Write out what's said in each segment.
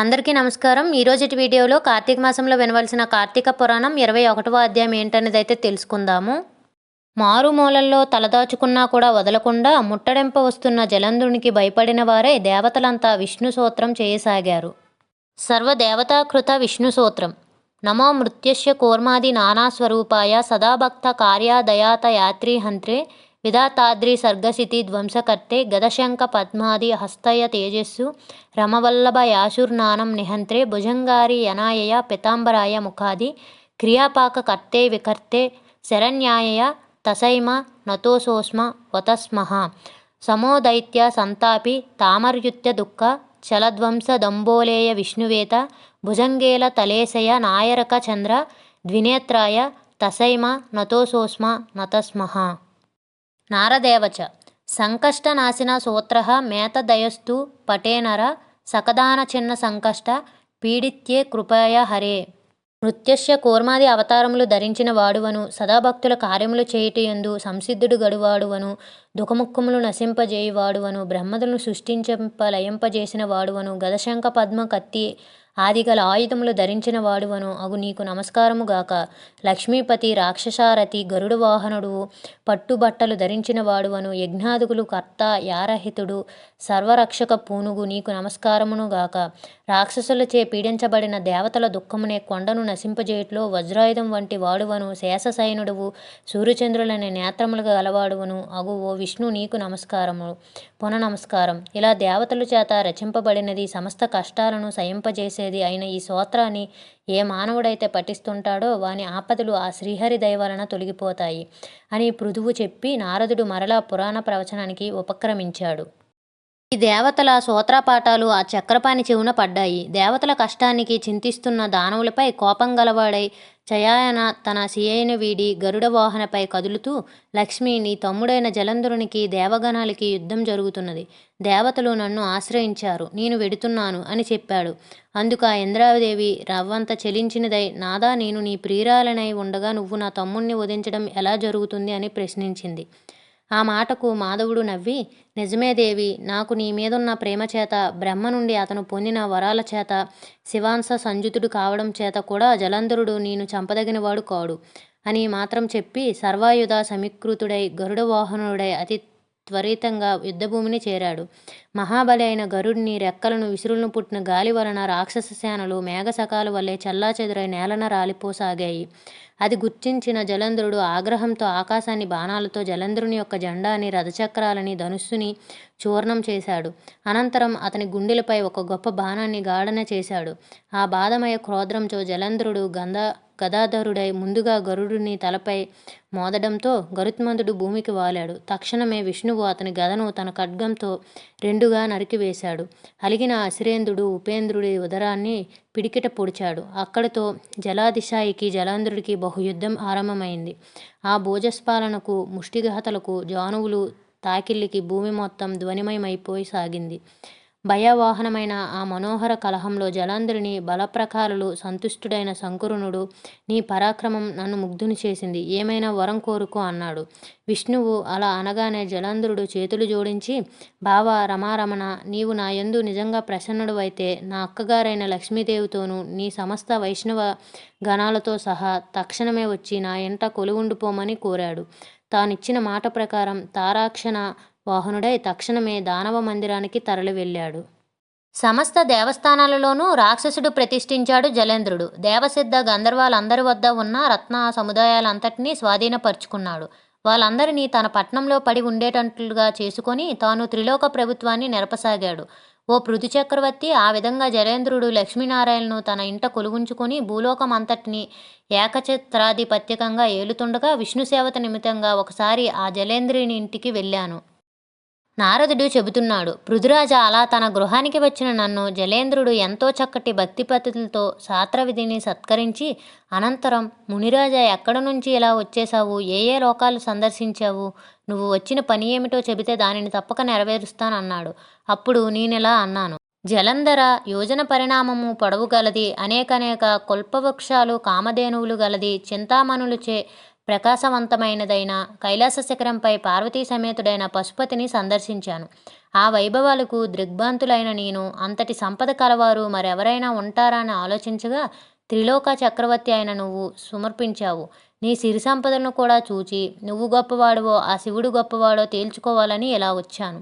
అందరికీ నమస్కారం. ఈరోజుటి వీడియోలో కార్తీక మాసంలో వినవలసిన కార్తీక పురాణం ఇరవై ఒకటవ అధ్యాయం ఏంటనేది అయితే తెలుసుకుందాము మారుమూలల్లో తలదాచుకున్నా కూడా వదలకుండా ముట్టడెంప వస్తున్న జలంధునికి భయపడిన వారే దేవతలంతా విష్ణు సూత్రం చేయసాగారు. సర్వదేవతాకృత విష్ణు సూత్రం. నమో మృత్యస్య కూర్మాది నానాస్వరూపాయ సదాభక్త కార్యాదయాత యాత్రీహంత్రే విధాతాద్రి సర్గసితి ధ్వంసకర్తే గదశంక పద్మాది హస్తయ తేజస్సు రమవల్లభ యాశుర్నానం నిహంత్రే భుజంగారి యనాయయ పితాంబరాయ ముఖాది క్రియాపాక కర్తే వికర్తే శరణ్యాయయ తసైమ నతోసోస్మ వతస్మహ సమోదైత్య సంతాపి తామర్యుత్య దుఃఖ చలధ్వంస దంబోలేయ విష్ణువేత భుజంగేల తలేశయ నాయరక చంద్ర ద్వినేత్రాయ తసైమ నతోసోస్మ నతస్మహ నారదేవచ. సంకష్టనాశిన సూత్ర మేతదయస్తు పటేనర సకదాన చిన్న సంకష్ట పీడిత్యే కృపయ హరే. నృత్యస్య కూర్మాది అవతారములు ధరించిన వాడువను సదాభక్తుల కార్యములు చేయుటయందు సంసిద్ధుడు గడువాడువను దుఃఖముఖములు నశింపజేయువాడువను బ్రహ్మదులను సృష్టించంప లయింపజేసిన వాడువను గదశంక పద్మ కత్తి ఆదిగల ఆయుధములు ధరించిన వాడువను. అగు నీకు నమస్కారముగాక లక్ష్మీపతి రాక్షసారథి గరుడ వాహనుడు పట్టుబట్టలు ధరించిన వాడువను. యజ్ఞాదుకులు కర్త యారహితుడు సర్వరక్షక పూనుగు నీకు నమస్కారమును గాక. రాక్షసులచే పీడించబడిన దేవతల దుఃఖమునే కొండను నశింపజేయుట్లో వజ్రాయుధం వంటి వాడువను. శేషసైనుడువు సూర్యచంద్రులనే నేత్రములు గలవాడువను. అగు ఓ విష్ణు నీకు నమస్కారము. పునః నమస్కారం ఇలా దేవతలు చేత రచింపబడినది సమస్త కష్టాలను చేసేది అయిన ఈ స్తోత్రాన్ని ఏ మానవుడైతే పఠిస్తుంటాడో వాని ఆపదలు ఆ శ్రీహరి దయ వలన తొలగిపోతాయి అని పృథువు చెప్పి నారదుడు మరలా పురాణ ప్రవచనానికి ఉపక్రమించాడు. ఈ దేవతల సూత్రపాఠాలు ఆ చక్రపాణి చెవున పడ్డాయి. దేవతల కష్టానికి చింతిస్తున్న దానవులపై కోపం గలవాడై చయాయన తన సియైన వీడి గరుడ వాహనపై కదులుతూ లక్ష్మి నీ తమ్ముడైన జలంధరునికి దేవగణాలకి యుద్ధం జరుగుతున్నది. దేవతలు నన్ను ఆశ్రయించారు. నేను వెడుతున్నాను అని చెప్పాడు. అందుకు ఆ ఇంద్రాదేవి రవ్వంత చెలించినదై నాదా నేను నీ ప్రియురాలనై ఉండగా నువ్వు నా తమ్ముణ్ణి వధించడం ఎలా జరుగుతుంది? అని ప్రశ్నించింది. ఆ మాటకు మాధవుడు నవ్వి నిజమే దేవి నాకు నీ మీదున్న ప్రేమ చేత బ్రహ్మ నుండి అతను పొందిన వరాల చేత శివాంశ సంయుతుడు కావడం చేత కూడా జలంధరుడు నేను చంపదగినవాడు కాడు అని మాత్రం చెప్పి సర్వాయుధ సమీకృతుడై గరుడ వాహనుడై అతి త్వరితంగా యుద్ధభూమిని చేరాడు. మహాబలి అయిన గరుడిని రెక్కలను విసురులను పుట్టిన గాలి వలన రాక్షస సేనలు మేఘసకాల వల్లే చల్లాచెదురై నేలన రాలిపోసాగాయి. అది గుర్తించిన జలంధ్రుడు ఆగ్రహంతో ఆకాశాన్ని బాణాలతో జలంధ్రుని యొక్క జెండాని రథచక్రాలని ధనుస్సుని చూర్ణం చేశాడు. అనంతరం అతని గుండెలపై ఒక గొప్ప బాణాన్ని గాఢన చేశాడు. ఆ బాధమయ క్రోధ్రంతో జలంధ్రుడు గంధ గదాధరుడై ముందుగా గరుడుని తలపై మోదడంతో గరుత్మంతుడు భూమికి వాలాడు. తక్షణమే విష్ణువు అతని గదను తన ఖడ్గంతో రెండుగా నరికివేశాడు. అలిగిన అసిరేంద్రుడు ఉపేంద్రుడి ఉదరాన్ని పిడికిట పొడిచాడు. అక్కడితో జలాదిశాయికి జలాంధ్రుడికి బహుయుద్ధం ఆరంభమైంది. ఆ భోజస్పాలనకు ముష్టిఘాతలకు జానువులు తాకిళ్ళకి భూమి మొత్తం ధ్వనిమయమైపోయి సాగింది. భయవాహనమైన ఆ మనోహర కలహంలో జలాంధ్రుని బలప్రకారులు సంతుష్టుడైన శంకురునుడు నీ పరాక్రమం నన్ను ముగ్ధుని చేసింది. ఏమైనా వరం కోరుకో అన్నాడు. విష్ణువు అలా అనగానే జలాంధ్రుడు చేతులు జోడించి బావ రమారమణ నీవు నా యందు నిజంగా ప్రసన్నుడు అయితే నా అక్కగారైన లక్ష్మీదేవితోనూ నీ సమస్త వైష్ణవ గణాలతో సహా తక్షణమే వచ్చి నా ఎంట కొలువుండిపోమని కోరాడు. తానిచ్చిన మాట ప్రకారం తారాక్షణ వాహనుడై తక్షణమే దానవ మందిరానికి తరలి వెళ్ళాడు సమస్త దేవస్థానాలలోనూ రాక్షసుడు ప్రతిష్ఠించాడు జలేంద్రుడు. దేవసిద్ధ గంధర్వాలందరి వద్ద ఉన్న రత్న సముదాయాలంతటినీ స్వాధీనపరుచుకున్నాడు. వాళ్ళందరినీ తన పట్నంలో పడి ఉండేటట్లుగా చేసుకొని తాను త్రిలోక ప్రభుత్వాన్ని నెరపసాగాడు. ఓ పృథు చక్రవర్తి ఆ విధంగా జలేంద్రుడు లక్ష్మీనారాయణను తన ఇంట కొలుగుంచుకొని భూలోకం అంతటిని ఏకచిత్రాధిపత్యకంగా ఏలుతుండగా విష్ణు సేవత నిమిత్తంగా ఒకసారి ఆ జలేంద్రుని ఇంటికి వెళ్ళాను. నారదుడు చెబుతున్నాడు పృథురాజ అలా తన గృహానికి వచ్చిన నన్ను జలేంద్రుడు ఎంతో చక్కటి భక్తి పద్ధతులతో శాస్త్రవిధిని సత్కరించి అనంతరం మునిరాజా ఎక్కడ నుంచి ఇలా వచ్చేశావు? ఏ ఏ లోకాలు సందర్శించావు? నువ్వు వచ్చిన పని ఏమిటో చెబితే దానిని తప్పక నెరవేరుస్తానన్నాడు అప్పుడు నేనిలా అన్నాను? జలంధర యోజన పరిణామము పొడవు గలది అనేకనేక కుల్పవృక్షాలు కామధేనువులు గలది చింతామణులచే ప్రకాశవంతమైనదైన కైలాస శిఖరంపై పార్వతీ సమేతుడైన పశుపతిని సందర్శించాను. ఆ వైభవాలకు దిగ్భ్రాంతులైన నేను అంతటి సంపద కలవారు మరెవరైనా ఉంటారా అని ఆలోచించగా త్రిలోక చక్రవర్తి అయిన నువ్వు సమర్పించావు. నీ సిరి సంపదలను కూడా చూచి నువ్వు గొప్పవాడవో ఆ శివుడు గొప్పవాడో తేల్చుకోవాలని ఇలా వచ్చాను.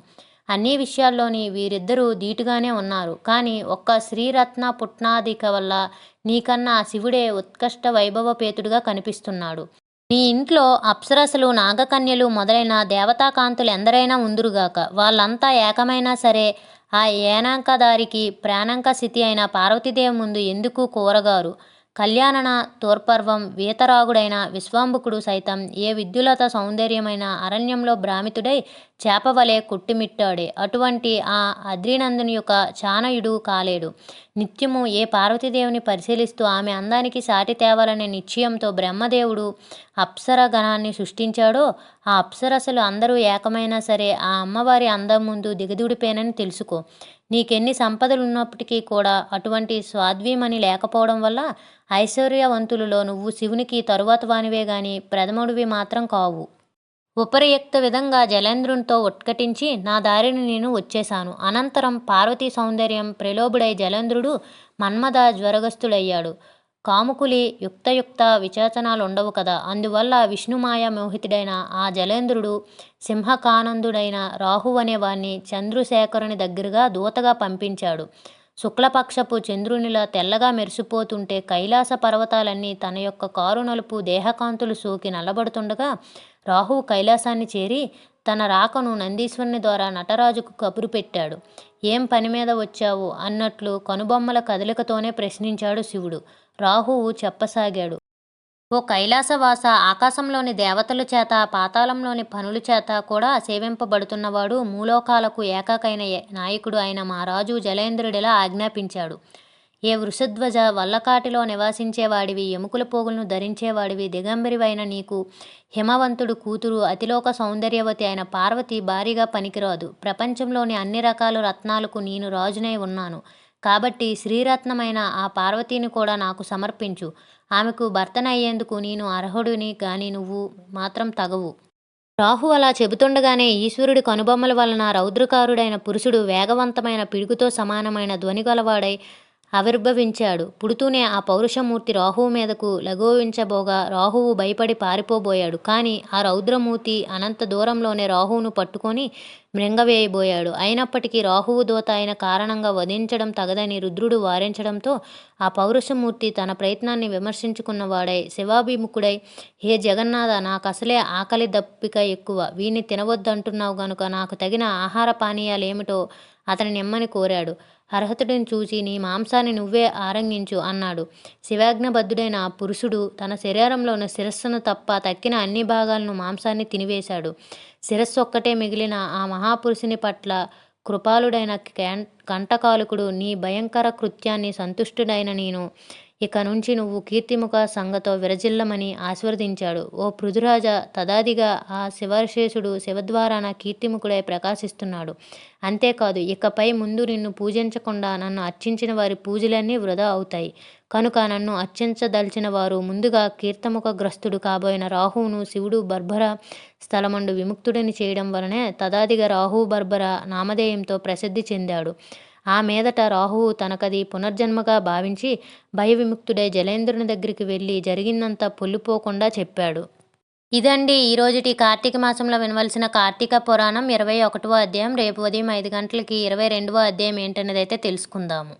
అన్ని విషయాల్లోని వీరిద్దరూ ధీటుగానే ఉన్నారు. కానీ ఒక్క శ్రీరత్న పుట్నాదిక వల్ల నీకన్నా ఆ శివుడే ఉత్కృష్ట వైభవపేతుడుగా కనిపిస్తున్నాడు. నీ ఇంట్లో అప్సరసలు నాగకన్యలు మొదలైన దేవతాకాంతులు ఎందరైనా ఉందురుగాక. వాళ్ళంతా ఏకమైనా సరే ఆ ఏనాంకదారికి ప్రాణాంక స్థితి అయిన పార్వతీదేవి ముందు ఎందుకు కోరగారు? కళ్యాణన తోర్పర్వం వీతరాగుడైన విశ్వాంబుకుడు సైతం ఏ విద్యులత సౌందర్యమైన అరణ్యంలో భ్రామితుడై చేపవలే కుట్టుమిట్టాడే. అటువంటి ఆ అద్రినందుని యొక్క చానయుడు కాలేడు. నిత్యము ఏ పార్వతీదేవిని పరిశీలిస్తూ ఆమె అందానికి సాటి తేవాలనే నిశ్చయంతో బ్రహ్మదేవుడు అప్సర గణాన్ని సృష్టించాడో ఆ అప్సరసలు అందరూ ఏకమైనా సరే ఆ అమ్మవారి అందం ముందు దిగదుడిపోయినని తెలుసుకో. నీకెన్ని సంపదలు ఉన్నప్పటికీ కూడా అటువంటి స్వాద్వీమని లేకపోవడం వల్ల ఐశ్వర్యవంతులలో నువ్వు శివునికి తరువాత వానివే గాని ప్రథముడివి మాత్రం కావు. ఉపరియుక్త విధంగా జలేంద్రునితో ఉట్కటించి నా దారిని నేను వచ్చేశాను. అనంతరం పార్వతీ సౌందర్యం ప్రలోభుడై జలేంద్రుడు మన్మథ జ్వరగస్తుడయ్యాడు. కాముకులి యుక్తయుక్త విచేచనాలు ఉండవు కదా. అందువల్ల విష్ణుమాయ మోహితుడైన ఆ జలేంద్రుడు సింహకానందుడైన రాహు అనేవాణ్ణి చంద్రశేఖరుని దగ్గరగా దూతగా పంపించాడు. శుక్లపక్షపు చంద్రునిలా తెల్లగా మెరిసిపోతుంటే కైలాస పర్వతాలన్నీ తన యొక్క కారు నలుపు దేహకాంతులు సోకి నల్లబడుతుండగా రాహువు కైలాసాన్ని చేరి తన రాకను నందీశ్వరుని ద్వారా నటరాజుకు కబురు పెట్టాడు. ఏం పని మీద వచ్చావు? అన్నట్లు కనుబొమ్మల కదలికతోనే ప్రశ్నించాడు శివుడు. రాహువు చెప్పసాగాడు. ఓ కైలాసవాస ఆకాశంలోని దేవతల చేత పాతాళంలోని పనుల చేత కూడా సేవింపబడుతున్నవాడు మూలోకాలకు ఏకాకైన నాయకుడు అయిన మా రాజు జలేంద్రుడిలా ఆజ్ఞాపించాడు. ఏ వృషధ్వజ వల్లకాటిలో నివాసించేవాడివి ఎముకల పోగులను ధరించేవాడివి దిగంబరివైన నీకు హిమవంతుడు కూతురు అతిలోక సౌందర్యవతి అయిన పార్వతి భారీగా పనికిరాదు. ప్రపంచంలోని అన్ని రకాల రత్నాలకు నేను రాజునై ఉన్నాను. కాబట్టి శ్రీరత్నమైన ఆ పార్వతిని కూడా నాకు సమర్పించు. ఆమెకు భర్తనయ్యేందుకు నేను అర్హుడిని కానీ నువ్వు మాత్రం తగవు. రాహు అలా చెబుతుండగానే ఈశ్వరుడి కనుబొమ్మల వలన రౌద్రకారుడైన పురుషుడు వేగవంతమైన పిడుగుతో సమానమైన ధ్వని గలవాడై ఆవిర్భవించాడు. పుడుతూనే ఆ పౌరుషమూర్తి రాహువు మీదకు లఘోవించబోగా రాహువు భయపడి పారిపోబోయాడు. కానీ ఆ రౌద్రమూర్తి అనంత దూరంలోనే రాహువును పట్టుకొని మృంగవేయబోయాడు. అయినప్పటికీ రాహువు దోత అయిన కారణంగా వధించడం తగదని రుద్రుడు వారించడంతో ఆ పౌరుషమూర్తి తన ప్రయత్నాన్ని విమర్శించుకున్నవాడై శివాభిముఖుడై హే జగన్నాథ నాకు అసలే ఆకలి దప్పిక ఎక్కువ. వీణ్ణి తినవద్దంటున్నావు గనుక నాకు తగిన ఆహార పానీయాలేమిటో అతని నిమ్మని కోరాడు. అర్హతుడిని చూసి నీ మాంసాన్ని నువ్వే ఆరంగించు అన్నాడు. శివాజ్ఞబద్ధుడైన ఆ పురుషుడు తన శరీరంలోని శిరస్సును తప్ప తక్కిన అన్ని భాగాలను మాంసాన్ని తినివేశాడు. శిరస్సు ఒక్కటే మిగిలిన ఆ మహాపురుషుని పట్ల కృపాలుడైన కంటకాలుకుడు నీ భయంకర కృత్యాన్ని సంతుష్టుడైన నేను ఇక నుంచి నువ్వు కీర్తిముఖ సంగతో విరజిల్లమని ఆశీర్వదించాడు. ఓ పృథురాజ తదాదిగా ఆ శివశేషుడు శివద్వారాన కీర్తిముఖుడై ప్రకాశిస్తున్నాడు. అంతేకాదు ఇకపై ముందు నిన్ను పూజించకుండా నన్ను అర్చించిన వారి పూజలన్నీ వృధా అవుతాయి. కనుక నన్ను అర్చించదలిచిన వారు ముందుగా కీర్తముఖ గ్రస్తుడు కాబోయిన రాహువును శివుడు బర్భర స్థలమండు విముక్తుడిని చేయడం వలనే తదాదిగా రాహు బర్భర నామధేయంతో ప్రసిద్ధి చెందాడు. ఆ మీదట రాహువు తనకది పునర్జన్మగా భావించి భయవిముక్తుడై జలేంద్రుని దగ్గరికి వెళ్ళి జరిగిందంతా పొల్లిపోకుండా చెప్పాడు. ఇదండి ఈరోజుటి కార్తీక మాసంలో వినవలసిన కార్తీక పురాణం ఇరవై ఒకటవ అధ్యాయం రేపు ఉదయం ఐదు గంటలకి ఇరవై రెండవ అధ్యాయం ఏంటనేది అయితే తెలుసుకుందాము.